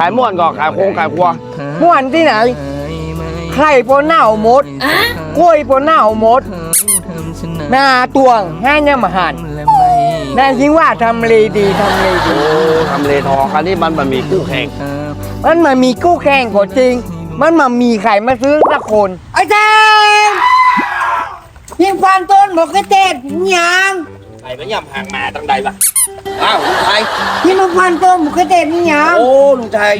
ขายม่วนก็ขายโคงขายครัวม่วนที่ไหน ไข่ปนเน่าหมดกล้วยปนเน่าหมดหน้าตวงแห้งยำหันนายคิดว่าทำเลดีทำเลดีโอ้ทำเลทองอันนี้มันบะหมี่กู้แข่งมันมามีกู้แข่งก็จริง มันมามีใครมาซื้อสักคนอาจารย์ยิงฟันต้นบอกกระเจ็ดยัง ไอ้มันย่ำห่างมาตั้งใดปะอ้าวลุงชัยที่มาฟันต้นบอกกระเจ็ดนี่ยังโอ้ลุงชัย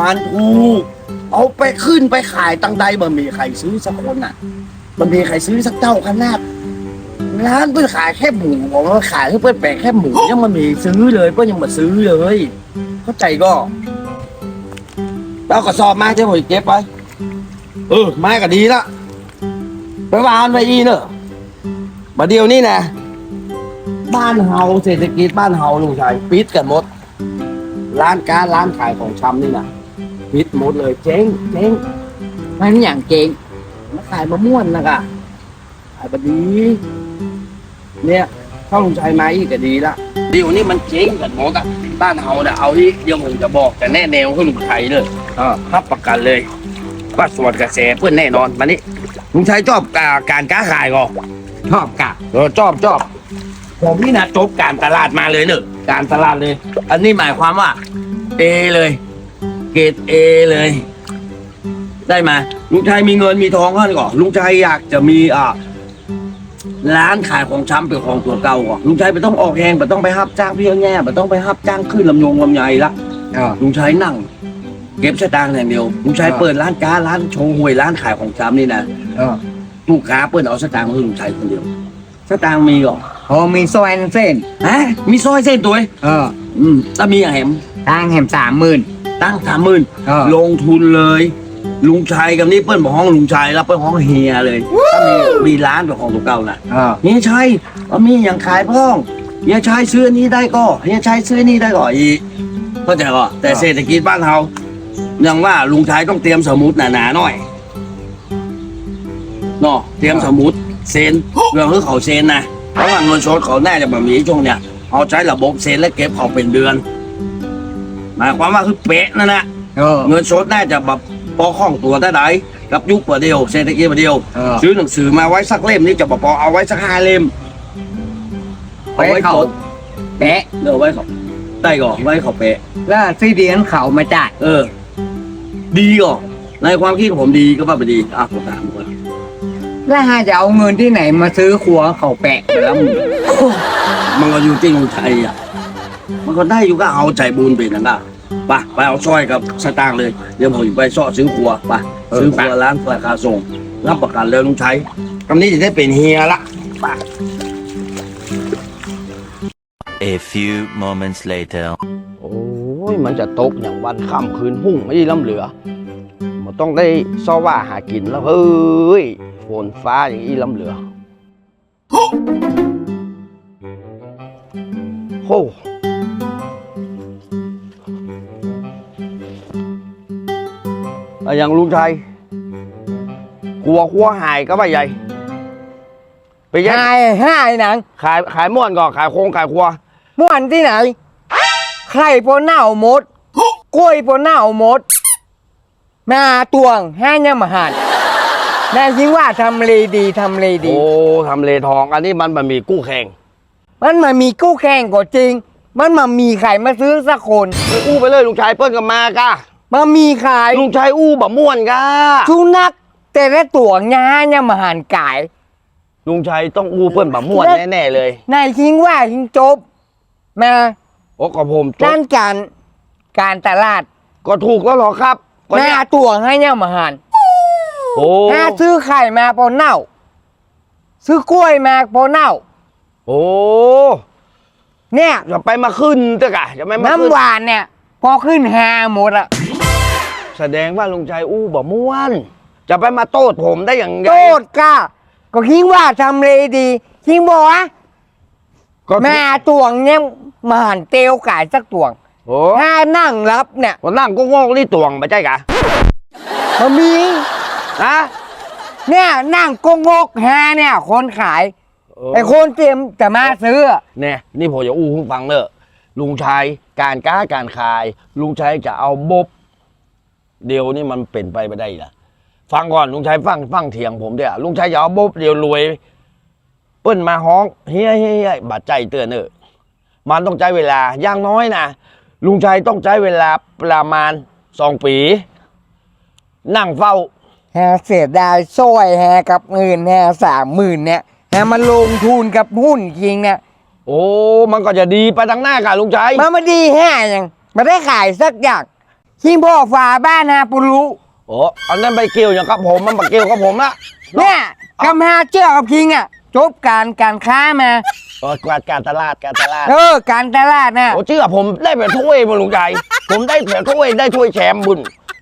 มันถูกเอาไปขึ้นไปขายตั้งใดบ่มีใครซื้อสักคนน่ะ มันมีใครซื้อสักเจ้าขนาดร้านเพื่อนขายแค่หมูบอกว่าขายให้เพื่อนแปะแค่หมูยังมันมีซื้อเลยเพื่อนยังมาซื้อเลย เข้าใจก็เอากระสอบมาเจ้าหอยเก็บไปเออไม้ก็ดีละไปวางไว้อีเนอะมาเดียวนี่นะ บ้านเฮาเศรษฐกิจบ้านเฮาลุงชัยปิดกันหมด ร้านค้าร้านขายของชำนี่นะปิดหมดเลยเจ๊งเจ๊งมันอย่างเก่งมาขายมะม่วนนะกะขายบดี เนี่ยเข้าลุงชัยมาอีกก็ดีละเดี๋ยวนี้มันเจ๊งกันหมดอะบ้านเฮาเนี่ยเอาที่เดี๋ยวผมจะบอกแต่แน่แนวให้ลุงชัยเลยเออรับประกันเลยว่าสวนกระแสเพื่อนแน่นอนมานี่ลุงชัยชอบการการค้าขายก่อชอบกะเออชอบชอบ ผมนี่นะจบการตลาดมาเลยเนอะการตลาดเลย อันนี้หมายความว่า เอเลย เกรดเอเลย ได้ไหมลุงชัยมีเงินมีทองก่อนก่อนลุงชัยอยากจะมีอ่าร้านขายของช้ำเป็นของตัวเก่าก่อนลุงชัยไม่ต้องออกแหงไม่ต้องไปฮับจ้างเพียงแง่ไม่ต้องไปฮับจ้างขึ้นลำยงลำไยละเออลุงชัยนั่ง เก็บสตางค์อย่างเดียวลุงชัยอ่า เปิดร้านค้าร้านโชว์หวยร้านขายของช้ำนี่นะเออลูกค้าเปิดเอาสตางค์มาให้ลุงชัยคนเดียวสตางค์มีก่อน พอมีซอยเส้น ฮะมีซอยเส้นตัวเองเอออืมถ้ามีอย่างแหมตั้งแหมสามหมื่น ตั้งสามหมื่นเออ ลงทุนเลย ลุงชัยกับนี่เปิ้ลบอกห้องลุงชัยแล้วเปิ้ลห้องเฮียเลยถ้ามีมีร้านเป็นของตัวเก่าน่ะ เออ เฮียชัยเอามีอย่างขายพ้องเฮียชัยซื้ออันนี้ได้ก็เฮียชัยซื้ออันนี้ได้ก็อีกเข้าใจป่ะแต่เศรษฐกิจบ้านเรายังว่าลุงชัยต้องเตรียมสมุดหนาๆหน่อยเนาะเตรียมสมุดเซ็นเรื่องของเขาเซ็นนะ เพราะว่าเงินสดเขาแน่จะแบบนี้ช่วงเนี้ยเอาใช้ระบบเซ็นและเก็บเขาเป็นเดือน หมายความว่าคือเป๊ะนั่นแหละเออ เงินสดน่าจะแบบพอคล่องตัวได้ไหนกับยุคประเดียวเศรษฐกิจประเดียวเออ ซื้อหนังสือมาไว้สักเล่มนี่จะบอกพอเอาไว้สักห้าเล่มเอาไว้ไว้เขาจดแปะเดี๋ยวเอาไว้เขาได้ก่อนไว้เขาเปะแล้วซีเดียนเขามาจ่ายเออ ดีก่อนในความคิดของผมดีก็ว่าไปดีอะผมถามก่อน แล้วหาจะเอาเงินที่ไหนมาซื้อครัวเขาแปะไปแล้วมึงมันก็อยู่ที่คนไทยอะ มันก็ได้อยู่ก็เอาใจบุญเป็นนั่นแหละไปไปเอาสร้อยกับสตางค์เลย เดี๋ยวผมไปซ่อซื้อครัวไปซื้อครัวร้านราคาส่งรับประกันเลยลุงชัยคำนี้จะได้เป็นเฮียละ A few moments later. โอ้ย มันจะตกอย่างวันค่ำคืนหุ่งไม่ล้ำเหลือมันต้องได้ซ้อว่าหากินแล้วเฮ้ย ฝนฟ้าอย่างนี้ล้ำเหลือโอ้อะอย่างลุงชัยหัวหัวหายก็ว่าใหญ่ ไปแย่งหายหายหนัง ขายขายม่วนก่อนขายโคงขายครัวม่วนที่ไหน ไข่ปนเน่าหมด กล้วยปนเน่าหมดหน้าตวงแห้งยำหัน นายคิดว่าทำเลดีทำเลดี โอ้ทำเลทอง อันนี้มันบะหมี่กู้แข่งมันมามีกู้แข่งก็จริง มันมามีใครมาซื้อสักคนไปอู้ไปเลยลุงชายเปิ้ลกับมากะมามีขายลุงชายอู้บะม่วนกะสุนัขแต่ละตัวงาเนี่ยมาหันกายลุงชายต้องอู้เปิ้ลบะม่วนแน่ๆเลยนายคิงว่าคิงจบมาโอ้กับผมจด้าบนการการตลาดก็ถูกแล้วเหรอครับก็หเนี่น้ายตัวให้เนี่ยมาหัน โอ้ถ้าซื้อไข่มาพอเน่า ซื้อกล้วยมาพอเน่า โอ้เนี่ยจะไปมาขึ้นเตะกะจะไม่มาขึ้นน้ำหวานเนี่ย พอขึ้นหาหมดอะแสดงว่าลุงชายอู้บะม่วน จะไปมาโต้ผมได้อย่างไงโทษก้าก็คิงว่าทำเลดีคิงบอกว่าก็แม่ตวงเนี่ยมาหันเตียวกายสักตวงโอ้ถ้านั่งรับเนี่ย วันนั่งก็งอกนี่ตวงไปใช่กะมันมี ฮะเนี่ยนั่งกงกแฮเนี่ย คนขายเออไอ้คนเตรียมจะมาซื้อเนี่ยนี่ผมจะอู้ให้ฟังเนอะลุงชายการค้าการขาย ลุงชัยจะเอาบบเดียวนี่มันเป็นไปไม่ได้ล่ะฟังก่อนลุงชัยฟังฟังเถียงผมเดี๋ยวลุงชัยจะเอาบบเดียวรวย เปิ้นมาฮ้องเฮียเฮียเฮียบาดใจเตือนเนอะมันต้องใช้เวลาอย่างน้อยนะลุงชัยต้องใช้เวลาประมาณสองปี นั่งเฝ้า แฮเสียดายซอยแฮกับเงินแฮสามหมื่นเนี่ยแฮมาลงทุนกับหุ้นจริงเนี่ยโอ้ มันก็จะดีไปทางหน้ากันลุงชัยมันมาดีแฮ่ยังมาได้ขายสักอย่างชิงพ่อฝาบ้านฮาปุรุโอ้อันนั้นไปเกี่ยวอย่างกับผมมันมาเกี่ยวกับผมละเนี่ยกำฮาเจ้ากับคิงอะจบการการค้ามาเออการการตลาดการตลาดเออการตลาดน่ะโอ้เชื่อผมได้แบบถ้วยมาลุงชัยผมได้แบบถ้วยได้ถ้วยแชมป์บุญ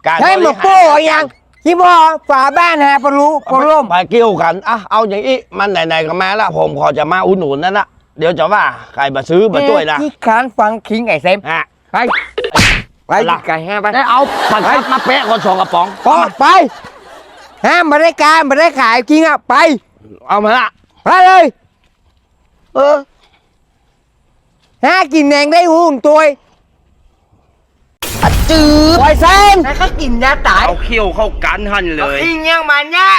การให้มาโป้ยัง ชิงพ่อฝาบ้านฮาปุรุปุร่มไปเกี่ยวกันอะเอาอย่างนี้มันไหนๆก็มาละผมขอจะมาอุดหนุนนั่นละเดี๋ยวจะว่าใครมาซื้อมาช่วยนะที่คานฟังคิงไอ้เซมฮะไปไปอะไรไก่แฮ่ไปได้เอาผัดมาแปะก่อนสองกระป๋องก็ไปห้ามมาได้การมาได้ขายจริงอะไป เอามาละไปเลย เออห้ากินแดงได้หุ้นตัว จืดปล่อยเซนแล้วก็กินยาตายเอาเขี้ยวเข้ากันหันเลยอิงยังมันเนี่ย